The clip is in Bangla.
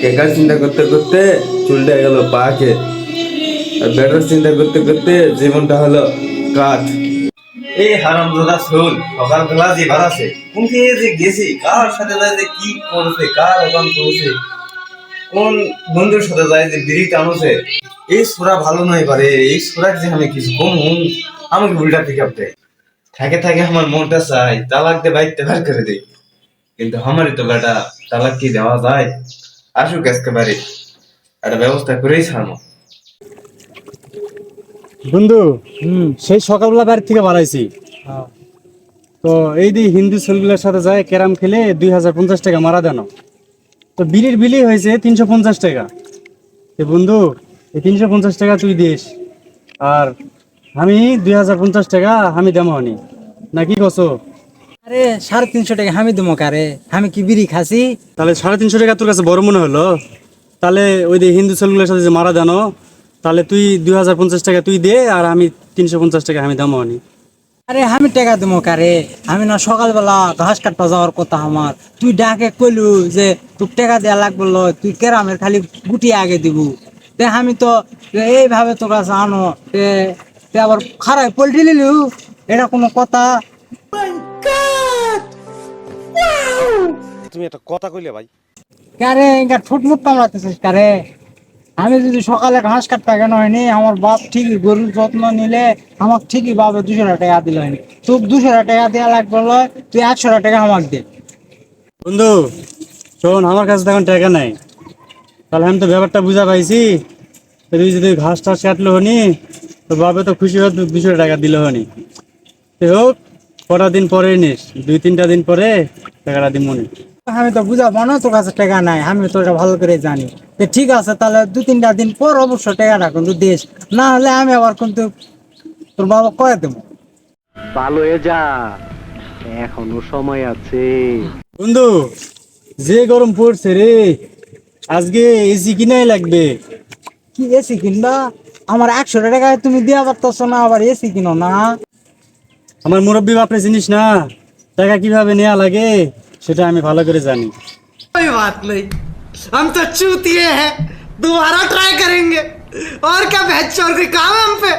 কেকার চিন্তা করতে করতে চুলটা গেল পাকে। আর চিন্তা করতে করতে জীবনটা হলো কাঠ। এই সকালবেলা যে কোনকে যে গেছি, কার সাথে যায় যে কি করছে, কার ওখান করছে, কোন বন্ধুর সাথে যায় যে বিড়ি টানছে, এই সোরা ভালো নয় পারে এই সোরা যে আমি কিছু কম, আমাকে উল্টা পিক আপ দেয় থাকে থাকে আমার মনটা চাই, তালাক দিয়ে বাইকটা বের করে দেয় কিন্তু আমারই তো বেটা তালাক কি দেওয়া যায়? আসুক আজকে বাড়ি। একটা ব্যবস্থা করেই ছাড়বো। বন্ধু সেই সকালবেলা বাড়ি থেকে বাড়াইছি। তো এই যে হিন্দু ছেলেগুলোর সাথে যায় ক্যারাম খেলে দুই হাজার পঞ্চাশ টাকা মারা দেন। তো বিলির বিলি হয়েছে তিনশো পঞ্চাশ টাকা। এ বন্ধু এই তিনশো পঞ্চাশ টাকা তুই দিস। আর আমি দুই হাজার পঞ্চাশ টাকা আমি দেমানি না। কি কছো আরে সাড়ে তিনশো টাকা আমি দেবো কারে? আমি কি বিড়ি খাসি? তাহলে সাড়ে তিনশো টাকা তোর কাছে বড় মনে হলো? তাহলে ওই যে হিন্দু ছেলেগুলোর সাথে যে মারা দেন তাহলে তুই দুই হাজার পঞ্চাশ টাকা তুই দে আর আমি তিনশো পঞ্চাশ টাকা আমি দেমানি আরে আমি টাকা দেবো কারে? আমি না সকালবেলা ঘাস কাটতে যাওয়ার কথা আমার। তুই ডাকে কইলু যে তোর টাকা দেওয়া লাগবে লয়, তুই কেরামের খালি গুটি আগে দিব। তে আমি তো এইভাবে তোর কাছে আনো। তে আবার খারাপ পোল্ট্রি নিলু। এটা কোনো কথা? তুমি একটা কথা কইলে ভাই। কারে ইনকা ঠুটমুট কামড়াতেছিস কারে? আমি যদি সকালে ঘাস কাটতে কেন হয়নি আমার বাপ ঠিকই গরুর যত্ন নিলে আমাকে ঠিকই বাবা দুশো টাকা দিল হয়নি। তোর দুশো টাকা দেওয়া লাগবে লয়, তুই একশো টাকা আমাকে দে। বন্ধু শোন আমার কাছে তো এখন টাকা নাই। তাহলে আমি তো ব্যাপারটা বুঝা পাইছি। তুই যদি ঘাস টাস কাটলো হনি তো বাবে তো খুশি হয়ে দুশো টাকা দিল হনি। তো হোক কটা দিন পরে নিস দুই তিনটা দিন পরে টাকাটা দিব মনে আমি তো বুঝাবো না তোর কাছে টাকা নাই আমি তো এটা ভালো করে জানি। তো ঠিক আছে তাহলে দু তিনটা দিন পর অবশ্য টাকাটা কিন্তু দিস না হলে আমি আবার কিন্তু তোর বাবা কয়ে দেবো। ভালো হয়ে যা এখনও সময় আছে। বন্ধু যে গরম পড়ছে রে আজকে এসি কিনাই লাগবে। কি এসি কিনবা? আমার একশো টাকায় তুমি দেওয়া পারতেছো না আবার এসি কিনো না? আমার মুরব্বী বাপরে জিনিস না টাকা কীভাবে নেওয়া লাগে? সেটা আমি ভালো করে জানি कोई बात नहीं हम तो चूतिए हैं दोबारा ट्राई करेंगे और क्या बहस चोर कोई काम है हम पे